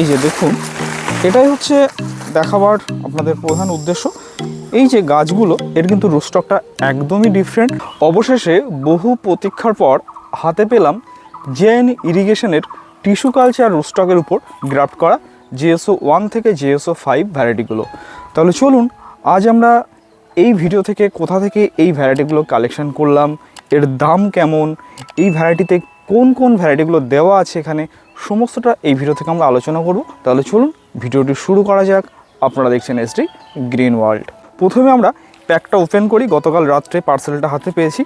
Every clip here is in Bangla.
এই যে দেখুন, এটাই হচ্ছে দেখাবার আপনাদের প্রধান উদ্দেশ্য। এই যে গাছগুলো, এর কিন্তু রুস্টকটা একদমই ডিফারেন্ট অবশেষে বহু প্রতীক্ষার পর হাতে পেলাম জেএন ইরিগেশনের টিস্যু কালচার রুস্টকের উপর গ্রাফট করা জিএসও ওয়ান থেকে জিএসও ফাইভ ভ্যারাইটিগুলো তাহলে চলুন, আজ আমরা এই ভিডিও থেকে কোথা থেকে এই ভ্যারাইটিগুলো কালেকশন করলাম, এর দাম কেমন, এই ভ্যারাইটিতে কোন কোন ভ্যারাইটিগুলো দেওয়া আছে এখানে সমস্তটা এই ভিডিও থেকে আমরা আলোচনা করব। তাহলে চলুন ভিডিওটি শুরু করা যাক। আপনারা দেখছেন এসডি গ্রিন ওয়ার্ল্ড। প্রথমে আমরা প্যাকটা ওপেন করি। গতকাল রাত্রে পার্সেলটা হাতে পেয়েছি।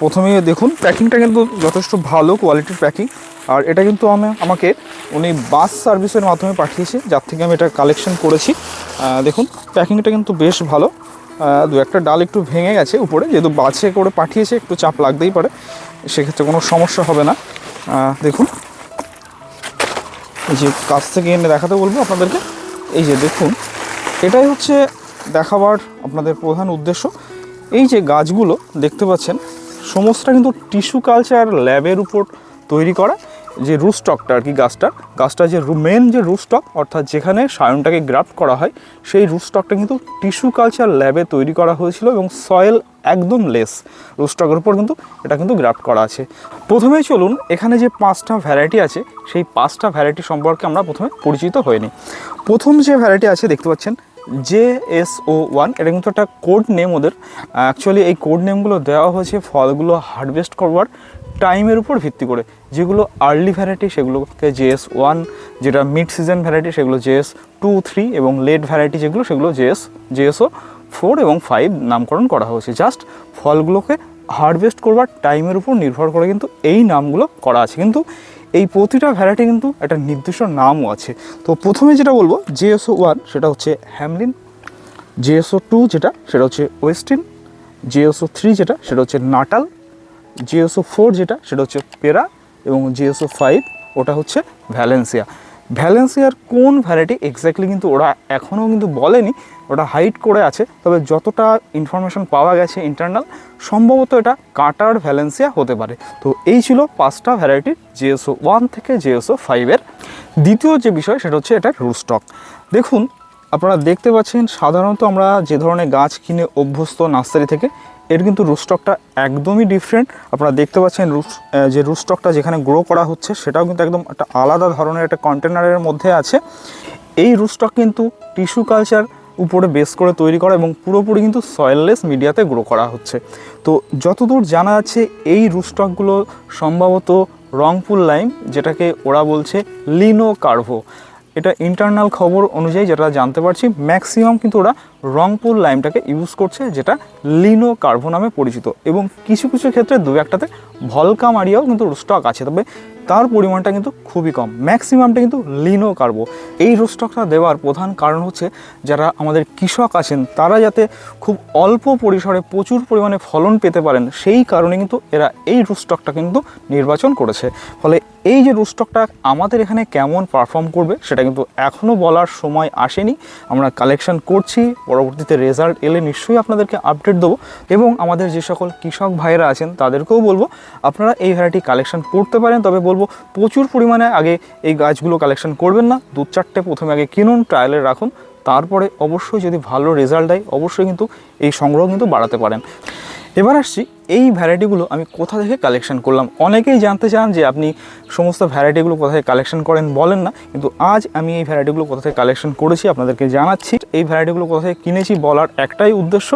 প্রথমে দেখুন, প্যাকিংটা কিন্তু যথেষ্ট ভালো কোয়ালিটির প্যাকিং। আর এটা কিন্তু আমি, আমাকে উনি বাস সার্ভিসের মাধ্যমে পাঠিয়েছে, যার থেকে আমি এটা কালেকশন করেছি। দেখুন, প্যাকিংটা কিন্তু বেশ ভালো। দু একটা ডাল একটু ভেঙে গেছে উপরে, যেহেতু বাছে করে পাঠিয়েছে, একটু চাপ লাগতেই পারে, সেক্ষেত্রে কোনো সমস্যা হবে না। দেখুন যে কাছ থেকে এনে দেখাতে বলব আপনাদেরকে। এই যে দেখুন, এটাই হচ্ছে দেখাবার আপনাদের প্রধান উদ্দেশ্য। এই যে গাছগুলো দেখতে পাচ্ছেন, সমস্তটা কিন্তু টিস্যু কালচার ল্যাবের উপর তৈরি করা। যে রুস্টকটা আর কি গাছটার গাছটা যে মেন যে রুস্টক অর্থাৎ যেখানে সায়নটাকে গ্রাফট করা হয়, সেই রুস্টকটা কিন্তু টিস্যু কালচার ল্যাবে তৈরি করা হয়েছিল এবং সয়েল একদম লেস রুস্টকের উপর কিন্তু এটা কিন্তু গ্রাফট করা আছে। প্রথমেই চলুন, এখানে যে পাঁচটা ভ্যারাইটি আছে, সেই পাঁচটা ভ্যারাইটি সম্পর্কে আমরা প্রথমে পরিচিত নিই প্রথম যে ভ্যারাইটি আছে, দেখতে পাচ্ছেন জে এস ও ওয়ান এটা কিন্তু একটা কোড নেম ওদের। অ্যাকচুয়ালি এই কোড নেমগুলো দেওয়া হয়েছে, ফলগুলো হারভেস্ট করবার টাইমের উপর ভিত্তি করে, যেগুলো আর্লি ভ্যারাইটি সেগুলোকে জেএস ওয়ান যেটা মিড সিজন ভ্যারাইটি সেগুলো জেএস টু থ্রি এবং লেট ভ্যারাইটি যেগুলো, সেগুলো জেএস জেএসও ফোর এবং ফাইভ নামকরণ করা হয়েছে। জাস্ট ফলগুলোকে হারভেস্ট করবার টাইমের উপর নির্ভর করে কিন্তু এই নামগুলো করা আছে। কিন্তু এই প্রতিটা ভ্যারাইটি কিন্তু একটা নির্দিষ্ট নামও আছে। তো প্রথমে যেটা বলব জেএসও ওয়ান সেটা হচ্ছে হ্যামলিন জেএসও টু যেটা, সেটা হচ্ছে ওয়েস্টিন জেএসও থ্রি যেটা, সেটা হচ্ছে নাটাল জিএসও ফোর যেটা, সেটা হচ্ছে পেরা এবং জিএসও ফাইভ ওটা হচ্ছে ভ্যালেন্সিয়া ভ্যালেন্সিয়ার কোন ভ্যারাইটি এক্স্যাক্টলি কিন্তু ওরা এখনও কিন্তু বলেনি, ওটা হাইট করে আছে। তবে যতটা ইনফরমেশন পাওয়া গেছে ইন্টারনাল সম্ভবত এটা কাটার ভ্যালেন্সিয়া হতে পারে। তো এই ছিল পাঁচটা ভ্যারাইটির জিএসও ওয়ান থেকে জিএসও ফাইভের দ্বিতীয় যে বিষয়, সেটা হচ্ছে এটা রুস্টক দেখুন, আপনারা দেখতে পাচ্ছেন, সাধারণত আমরা যে ধরনের গাছ কিনে অভ্যস্ত নার্সারি থেকে এর কিন্তু রুস্টকটা একদমই ডিফারেন্ট আপনারা দেখতে পাচ্ছেন রুস যে রুস্টকটা যেখানে গ্রো করা হচ্ছে, সেটাও কিন্তু একদম একটা আলাদা ধরনের একটা কন্টেনারের মধ্যে আছে। এই রুস্টক কিন্তু টিস্যু কালচার উপরে বেস করে তৈরি করা এবং পুরোপুরি কিন্তু সয়েললেস মিডিয়াতে গ্রো করা হচ্ছে। তো যতদূর জানা যাচ্ছে, এই রুস্টকগুলো সম্ভবত রংপুর লাইম যেটাকে ওরা বলছে লিনো কার্ভো এটা ইন্টারনাল খবর অনুযায়ী যেটা জানতে পারছি ম্যাক্সিমাম কিন্তু ওরা রংপুর লাইমটাকে ইউজ করছে, যেটা লিনো কার্ভো নামে পরিচিত। এবং কিছু কিছু ক্ষেত্রে দু একটাতে ভলকা মারিয়াও কিন্তু স্টক আছে, তবে তার পরিমাণটা কিন্তু খুবই কম। ম্যাক্সিমামটা কিন্তু লিনো কার্বো এই রুস্টকটা দেওয়ার প্রধান কারণ হচ্ছে, যারা আমাদের কৃষক আছেন, তারা যাতে খুব অল্প পরিসরে প্রচুর পরিমাণে ফলন পেতে পারেন, সেই কারণে কিন্তু এরা এই রুস্টকটা কিন্তু নির্বাচন করেছে। ফলে এই যে রুস্টকটা আমাদের এখানে কেমন পারফর্ম করবে, সেটা কিন্তু এখনও বলার সময় আসেনি। আমরা কালেকশন করছি পরবর্তীতে রেজাল্ট এলে নিশ্চয়ই আপনাদেরকে আপডেট দেবো এবং আমাদের যে সকল কৃষক ভাইয়েরা আছেন তাদেরকেও বলব, আপনারা এই ভ্যারাইটি কালেকশন করতে পারেন। তবে বলব, প্রচুর পরিমাণে আগে এই গাছগুলো কালেকশন করবেন না। দু চারটে প্রথমে আগে কিনুন ট্রায়ালে রাখুন। তারপরে অবশ্যই যদি ভালো রেজাল্ট দেয়, অবশ্যই কিন্তু এই সংগ্রহ কিন্তু বাড়াতে পারেন। এবার আসছি এই ভ্যারাইটিগুলো আমি কোথা থেকে কালেকশন করলাম? অনেকেই জানতে চান যে আপনি সমস্ত ভ্যারাইটিগুলো কোথা থেকে কালেকশন করেন বলেন না, কিন্তু আজ আমি এই ভ্যারাইটিগুলো কোথা থেকে কালেকশন করেছি আপনাদেরকে জানাচ্ছি। এই ভ্যারাইটিগুলো কোথা থেকে কিনেছি বলার একটাই উদ্দেশ্য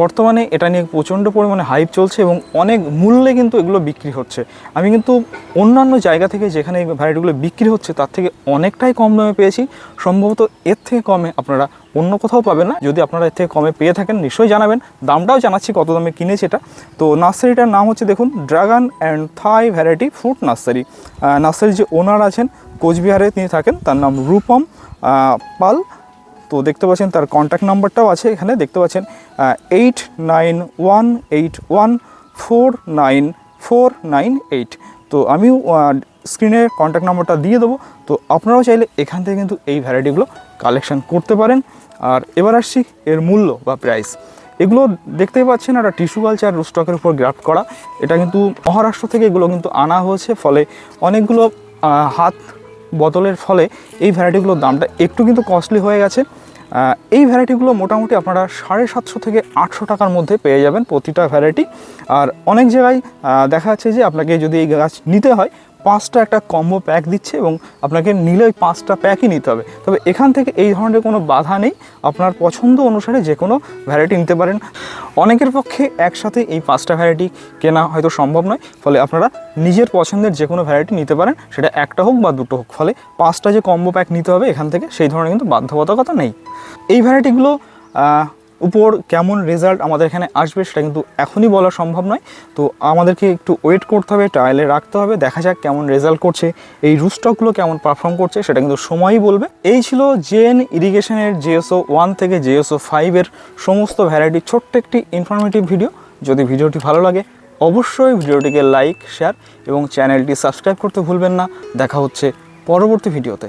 বর্তমানে এটা নিয়ে প্রচণ্ড পরিমাণে হাইপ চলছে এবং অনেক মূল্যে কিন্তু এগুলো বিক্রি হচ্ছে। আমি কিন্তু অন্যান্য জায়গা থেকে যেখানে এই ভ্যারাইটিগুলো বিক্রি হচ্ছে, তার থেকে অনেকটাই কম দামে পেয়েছি। সম্ভবত এর থেকে কমে আপনারা অন্য কোথাও পাবেন না। যদি আপনারা এর থেকে কমে পেয়ে থাকেন, নিশ্চয়ই জানাবেন। দামটাও জানাচ্ছি কত দামে কিনেছি এটা। তো নার্সারিটার নাম হচ্ছে দেখুন dragon and Thai variety fruit nursery নার্সারির যে ওনার আছেন, কোচবিহারে তিনি থাকেন। তার নাম রূপম পাল। তো দেখতে পাচ্ছেন তার কন্ট্যাক্ট নাম্বারটাও আছে এখানে। দেখতে পাচ্ছেন eight nine one eight one four nine four nine eight তো আমিও স্ক্রিনে কন্ট্যাক্ট নাম্বারটা দিয়ে দেবো। তো আপনারাও চাইলে এখান থেকে কিন্তু এই ভ্যারাইটিগুলো কালেকশন করতে পারেন। আর এবার আসছি এর মূল্য বা প্রাইস এগুলো দেখতেই পাচ্ছেন একটা টিস্যু কালচার রুস্টকের উপর গ্রাফট করা। এটা কিন্তু মহারাষ্ট্র থেকে এগুলো কিন্তু আনা হয়েছে। ফলে অনেকগুলো হাত বদলের ফলে এই ভ্যারাইটিগুলোর দামটা একটু কিন্তু কস্টলি হয়ে গেছে। এই ভ্যারাইটিগুলো মোটামুটি আপনারা সাড়ে সাতশো থেকে আটশো টাকার মধ্যে পেয়ে যাবেন প্রতিটা ভ্যারাইটি। আর অনেক জায়গায় দেখা যাচ্ছে যে আপনাকে যদি এই গাছ নিতে হয় পাঁচটা একটা কম্বো প্যাক দিচ্ছে এবং আপনাকে নিলে ওই পাঁচটা প্যাকই নিতে হবে। তবে এখান থেকে এই ধরনের কোনো বাধা নেই। আপনার পছন্দ অনুসারে যে কোনো ভ্যারাইটি নিতে পারেন। অনেকের পক্ষে একসাথে এই পাঁচটা ভ্যারাইটি কেনা হয়তো সম্ভব নয়। ফলে আপনারা নিজের পছন্দের যে কোনো ভ্যারাইটি নিতে পারেন। সেটা একটা হোক বা দুটো হোক। ফলে পাঁচটা যে কম্বো প্যাক নিতে হবে এখান থেকে, সেই ধরনের কিন্তু বাধ্যবাধকতা নেই। এই ভ্যারাইটিগুলো উপর কেমন রেজাল্ট আমাদের এখানে আসবে সেটা কিন্তু এখনই বলা সম্ভব নয়। তো আমাদেরকে একটু ওয়েট করতে হবে ট্রায়ালে রাখতে হবে, দেখা যাক কেমন রেজাল্ট করছে, এই রুস্টকগুলো কেমন পারফর্ম করছে, সেটা কিন্তু সময়ই বলবে। এই ছিল জেএন ইরিগেশনের জিএসও ওয়ান থেকে জিএসও ফাইভের সমস্ত ভ্যারাইটি ছোট্ট একটি ইনফরমেটিভ ভিডিও যদি ভিডিওটি ভালো লাগে, অবশ্যই ভিডিওটিকে লাইক শেয়ার এবং চ্যানেলটি সাবস্ক্রাইব করতে ভুলবেন না। দেখা হচ্ছে পরবর্তী ভিডিওতে